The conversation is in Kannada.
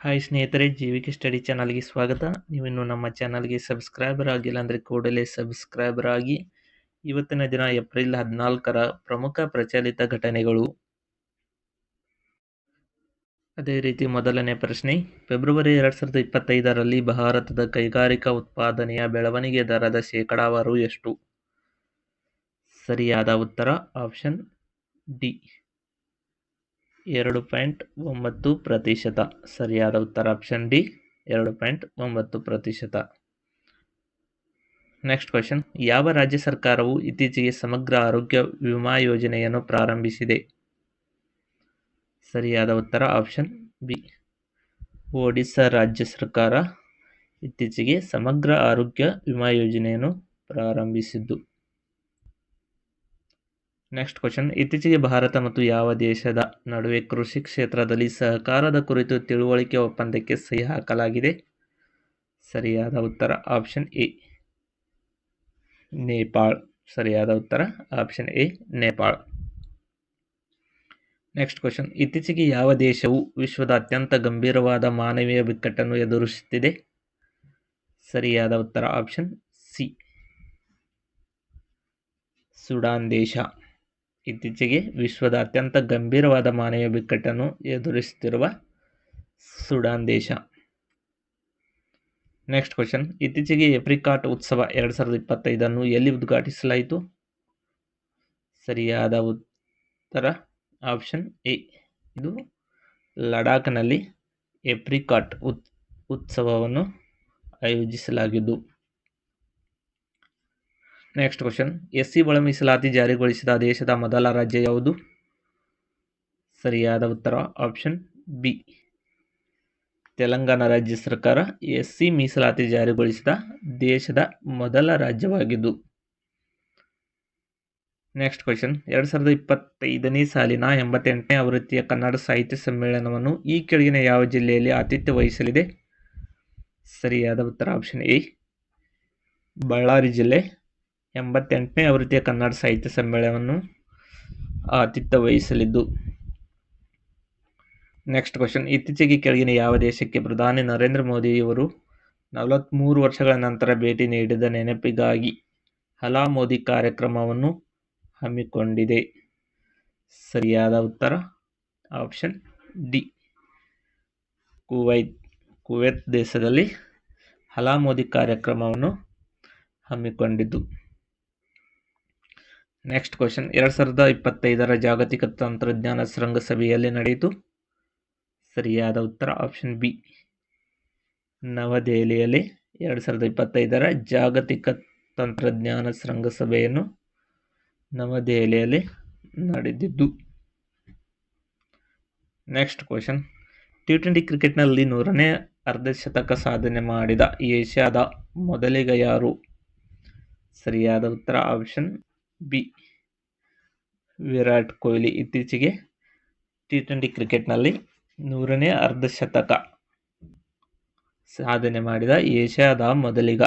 ಹಾಯ್ ಸ್ನೇಹಿತರೆ, ಜೀವಿಕೆ ಸ್ಟಡಿ ಚಾನಲ್ಗೆ ಸ್ವಾಗತ. ನೀವಿನ್ನು ನಮ್ಮ ಚಾನಲ್ಗೆ ಸಬ್ಸ್ಕ್ರೈಬರ್ ಆಗಿಲ್ಲ ಅಂದರೆ ಕೂಡಲೇ ಸಬ್ಸ್ಕ್ರೈಬರ್ ಆಗಿ. ಇವತ್ತಿನ ದಿನ ಏಪ್ರಿಲ್ ಹದಿನಾಲ್ಕರ ಪ್ರಮುಖ ಪ್ರಚಲಿತ ಘಟನೆಗಳು. ಅದೇ ರೀತಿ ಮೊದಲನೇ ಪ್ರಶ್ನೆ, ಫೆಬ್ರವರಿ ಎರಡು ಸಾವಿರದ ಇಪ್ಪತ್ತೈದರಲ್ಲಿ ಭಾರತದ ಕೈಗಾರಿಕಾ ಉತ್ಪಾದನೆಯ ಬೆಳವಣಿಗೆ ದರದ ಶೇಕಡಾವಾರು ಎಷ್ಟು? ಸರಿಯಾದ ಉತ್ತರ, ಆಪ್ಷನ್ ಡಿ. ಎರಡು ಪಾಯಿಂಟ್ ಒಂಬತ್ತು ಪ್ರತಿಶತ. ಸರಿಯಾದ ಉತ್ತರ ಆಪ್ಷನ್ ಡಿ ಎರಡು ಪಾಯಿಂಟ್ ಒಂಬತ್ತು ಪ್ರತಿಶತ. ನೆಕ್ಸ್ಟ್ ಕ್ವೆಶನ್ ಯಾವ ರಾಜ್ಯ ಸರ್ಕಾರವು ಇತ್ತೀಚೆಗೆ ಸಮಗ್ರ ಆರೋಗ್ಯ ವಿಮಾ ಯೋಜನೆಯನ್ನು ಪ್ರಾರಂಭಿಸಿದೆ? ಸರಿಯಾದ ಉತ್ತರ ಆಪ್ಷನ್ ಬಿ ಒಡಿಸ್ಸಾ ರಾಜ್ಯ ಸರ್ಕಾರ ಇತ್ತೀಚೆಗೆ ಸಮಗ್ರ ಆರೋಗ್ಯ ವಿಮಾ ಯೋಜನೆಯನ್ನು ಪ್ರಾರಂಭಿಸಿದ್ದು. ನೆಕ್ಸ್ಟ್ ಕ್ವಶನ್ ಇತ್ತೀಚೆಗೆ ಭಾರತ ಮತ್ತು ಯಾವ ದೇಶದ ನಡುವೆ ಕೃಷಿ ಕ್ಷೇತ್ರದಲ್ಲಿ ಸಹಕಾರದ ಕುರಿತು ತಿಳುವಳಿಕೆ ಒಪ್ಪಂದಕ್ಕೆ ಸಹಿ ಹಾಕಲಾಗಿದೆ? ಸರಿಯಾದ ಉತ್ತರ. Option A Nepal. ಸರಿಯಾದ ಉತ್ತರ. Option A Nepal. Next question ಇತ್ತೀಚೆಗೆ ಯಾವ ದೇಶವು ವಿಶ್ವದ ಅತ್ಯಂತ ಗಂಭೀರವಾದ ಮಾನವೀಯ ಬಿಕ್ಕಟ್ಟನ್ನು ಎದುರಿಸುತ್ತಿದೆ? ಸರಿಯಾದ ಉತ್ತರ. ಆಪ್ಷನ್ ಸಿ ಸುಡಾನ್ ದೇಶ. ಇತ್ತೀಚೆಗೆ ವಿಶ್ವದ ಅತ್ಯಂತ ಗಂಭೀರವಾದ ಮಾನವೀಯ ಬಿಕ್ಕಟ್ಟನ್ನು ಎದುರಿಸುತ್ತಿರುವ ಸುಡಾನ್ ದೇಶ. ನೆಕ್ಸ್ಟ್ ಕ್ವಶನ್ ಇತ್ತೀಚೆಗೆ ಎಪ್ರಿಕಾಟ್ ಉತ್ಸವ ಎರಡು ಸಾವಿರದ ಇಪ್ಪತ್ತೈದನ್ನು ಎಲ್ಲಿ ಉದ್ಘಾಟಿಸಲಾಯಿತು? ಸರಿಯಾದ ಉತ್ತರ ಆಪ್ಷನ್ ಎ. ಇದು ಲಡಾಖ್ನಲ್ಲಿ ಎಪ್ರಿಕಾಟ್ ಉತ್, ಉತ್ಸವವನ್ನು ಆಯೋಜಿಸಲಾಗಿದ್ದು. ನೆಕ್ಸ್ಟ್ ಕ್ವಶನ್ ಎಸ್ ಸಿ ಒಳ ಮೀಸಲಾತಿ ಜಾರಿಗೊಳಿಸಿದ ದೇಶದ ಮೊದಲ ರಾಜ್ಯ ಯಾವುದು? ಸರಿಯಾದ ಉತ್ತರ ಆಪ್ಷನ್ ಬಿ ತೆಲಂಗಾಣ ರಾಜ್ಯ ಸರ್ಕಾರ ಎಸ್ ಸಿ ಮೀಸಲಾತಿ ಜಾರಿಗೊಳಿಸಿದ ದೇಶದ ಮೊದಲ ರಾಜ್ಯವಾಗಿದ್ದು. ನೆಕ್ಸ್ಟ್ ಕ್ವಶನ್ ಎರಡು ಸಾವಿರದ ಇಪ್ಪತ್ತೈದನೇ ಸಾಲಿನ ಎಂಬತ್ತೆಂಟನೇ ಆವೃತ್ತಿಯ ಕನ್ನಡ ಸಾಹಿತ್ಯ ಸಮ್ಮೇಳನವನ್ನು ಈ ಕೆಳಗಿನ ಯಾವ ಜಿಲ್ಲೆಯಲ್ಲಿ ಆತಿಥ್ಯ ವಹಿಸಲಿದೆ? ಸರಿಯಾದ ಉತ್ತರ ಆಪ್ಷನ್ ಎ ಬಳ್ಳಾರಿ ಜಿಲ್ಲೆ. ಎಂಬತ್ತೆಂಟನೇ ಆವೃತ್ತಿಯ ಕನ್ನಡ ಸಾಹಿತ್ಯ ಸಮ್ಮೇಳನವನ್ನು ಆತಿಥ್ಯ ವಹಿಸಲಿದ್ದು ನೆಕ್ಸ್ಟ್ ಕ್ವಶನ್ ಇತ್ತೀಚೆಗೆ ಕೆಳಗಿನ ಯಾವ ದೇಶಕ್ಕೆ ಪ್ರಧಾನಿ ನರೇಂದ್ರ ಮೋದಿಯವರು ನಲವತ್ತ್ಮೂರು ವರ್ಷಗಳ ನಂತರ ಭೇಟಿ ನೀಡಿದ ನೆನಪಿಗಾಗಿ ಹಲಾ ಮೋದಿ ಕಾರ್ಯಕ್ರಮವನ್ನು ಹಮ್ಮಿಕೊಂಡಿದೆ. ಸರಿಯಾದ ಉತ್ತರ? ಆಪ್ಷನ್ ಡಿ ಕುವೈತ್ ಕುವೈತ್ ದೇಶದಲ್ಲಿ ಹಲಾ ಮೋದಿ ಕಾರ್ಯಕ್ರಮವನ್ನು ಹಮ್ಮಿಕೊಂಡಿದ್ದು. ನೆಕ್ಸ್ಟ್ ಕ್ವಶನ್ ಎರಡು ಸಾವಿರದ ಇಪ್ಪತ್ತೈದರ ಜಾಗತಿಕ ತಂತ್ರಜ್ಞಾನ ಶೃಂಗಸಭೆಯಲ್ಲಿ ನಡೆಯಿತು. ಸರಿಯಾದ ಉತ್ತರ ಆಪ್ಷನ್ ಬಿ ನವದೆಹಲಿಯಲ್ಲಿ ಎರಡು ಸಾವಿರದ ಇಪ್ಪತ್ತೈದರ ಜಾಗತಿಕ ತಂತ್ರಜ್ಞಾನ ಶೃಂಗಸಭೆಯನ್ನು ನವದೆಹಲಿಯಲ್ಲಿ ನಡೆದಿದ್ದು. ನೆಕ್ಸ್ಟ್ ಕ್ವಶನ್ ಟಿ ಟ್ವೆಂಟಿ ಕ್ರಿಕೆಟ್ನಲ್ಲಿ ನೂರನೇ ಅರ್ಧಶತಕ ಸಾಧನೆ ಮಾಡಿದ ಏಷ್ಯಾದ ಮೊದಲಿಗ ಯಾರು? ಸರಿಯಾದ ಉತ್ತರ ಆಪ್ಷನ್ ಬಿ. ವಿರಾಟ್ ಕೊಹ್ಲಿ ಇತ್ತೀಚೆಗೆ ಟಿ ಟ್ವೆಂಟಿ ಕ್ರಿಕೆಟ್ನಲ್ಲಿ ನೂರನೇ ಅರ್ಧಶತಕ ಸಾಧನೆ ಮಾಡಿದ ಏಷ್ಯಾದ ಮೊದಲಿಗ.